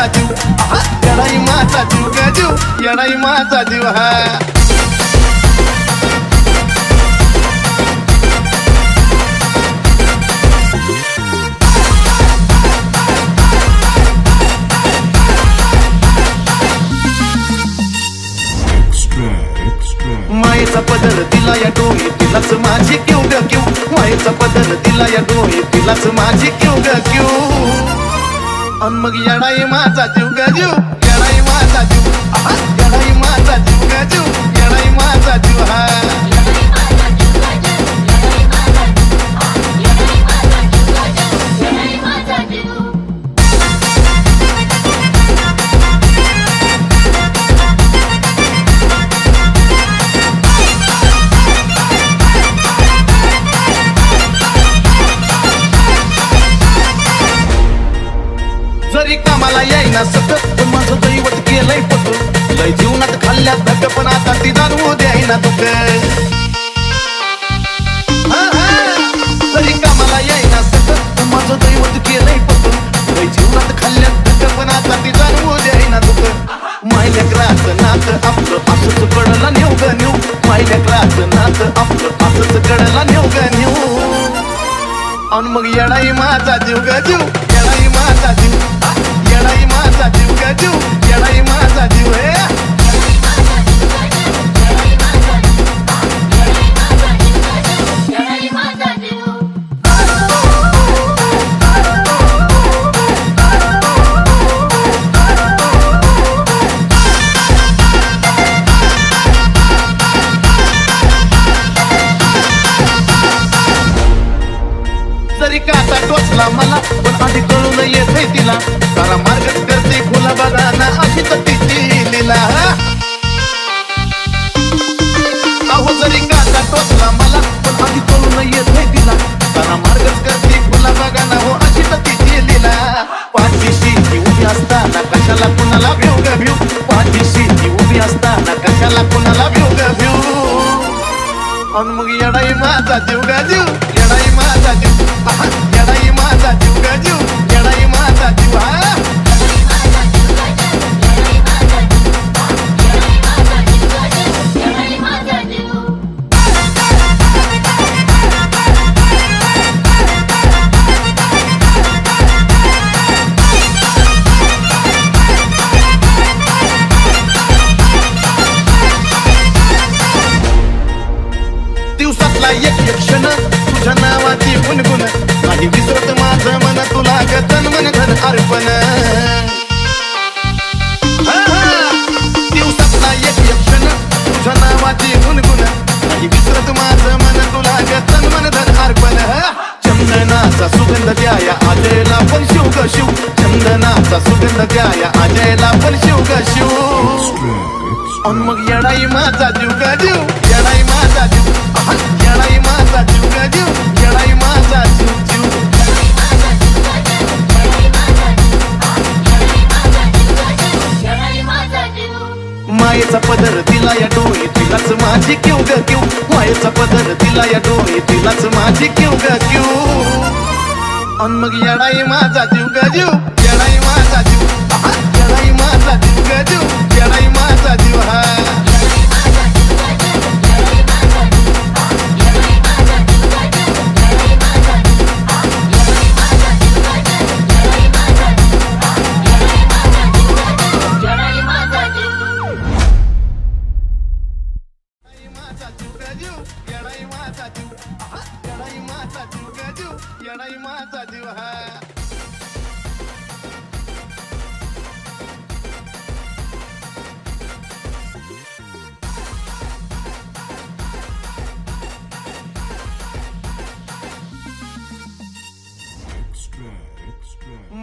ग जीव येडाई माझा जीव आहा, येडाई माझा जीव ग जीव येडाई माझा जीव हा मायेचा पदर दिला या डोळे तिलाच माझी क्यू ग क्यू मायेचा पदर दिला या डोळे तिलाच माझी क्यू ग क्यू अन मग येडाई माझा जीव ग जीव. जरी कामाला येईना सतत पण माझं दैवत केलंय पटून. लय जीवनात खाल्ल्यात धग पण आता ती जाणवू द्यायना दुःख हा, हा. जरी कामाला येईना सतत पण माझं दैवत केलंय पटून. लय जीवनात खाल्ल्यात धग पण आता ती जाणवू द्यायना दुःख मायल्या ग्रास नात आपलं असंच कडला नेऊ ग नेऊ. मायल्या ग्रास नात आपलं असंच कडला नेऊ ग नेऊ. अन मग येडाई माझा जीव ग जीव. जरी टोचला मला पण आधी कळून येते तिला. सारा मार्ग करते खुला बघा अशी तर तिची लिला अहो जरी काटा टोचला मला पण आधी कळून येते तिला. सारा मार्ग करते खुला बघा हो अशी तर तिची लिला पाठीशी ती उभी असताना कशाला कुणाला भिऊ ग भिऊ? पाठीशी ती उभी असताना कशाला कुणाला भिऊ ग भिऊ? अन मग येडाई माझा जीव गा जीव. एक क्षण तुझ्या नावाची गुणगुण. नाही विसरत माझं मन तुला गतन मन धन अर्पण. दिवसातला एक एक क्षण तुझ्या नावाची गुणगुण. नाही विसरत माझं मन तुला गतन मन धन अर्पण. चंदनाचा सुगंध द्याया अजयला पण शिव ग शिव. चंदनाचा सुगंध द्याया अजयला पण शिव ग शिव. मग येडाई माझा जीव ग जीव. येडाई माझा मायेचा पदर तिला या डोळे तिलाच माझी क्यू ग क्यू. मायेचा पदर तिला या डोळे तिलाच माझी क्यू ग क्यू. अन मग येडाई माझा जीव ग जीव येडाई माझा जीव. आहा, येडाई माझा जीव ग जीव. जीव येडाई माझा जीव हा.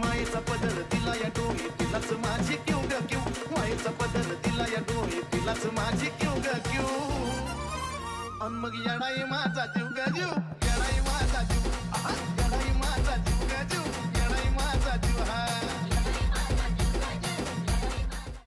मायेचा पदर दिला या डोळे तिलाच माझी क्यू ग क्यू. मायेचा पदर दिला या डोळे तिलाच माझी क्यू ग क्यू. अन मग येणाई माझा जीव ग जीव येणाई माझा जीव. माझा जीव ग जीव येडाई माझा जीव हा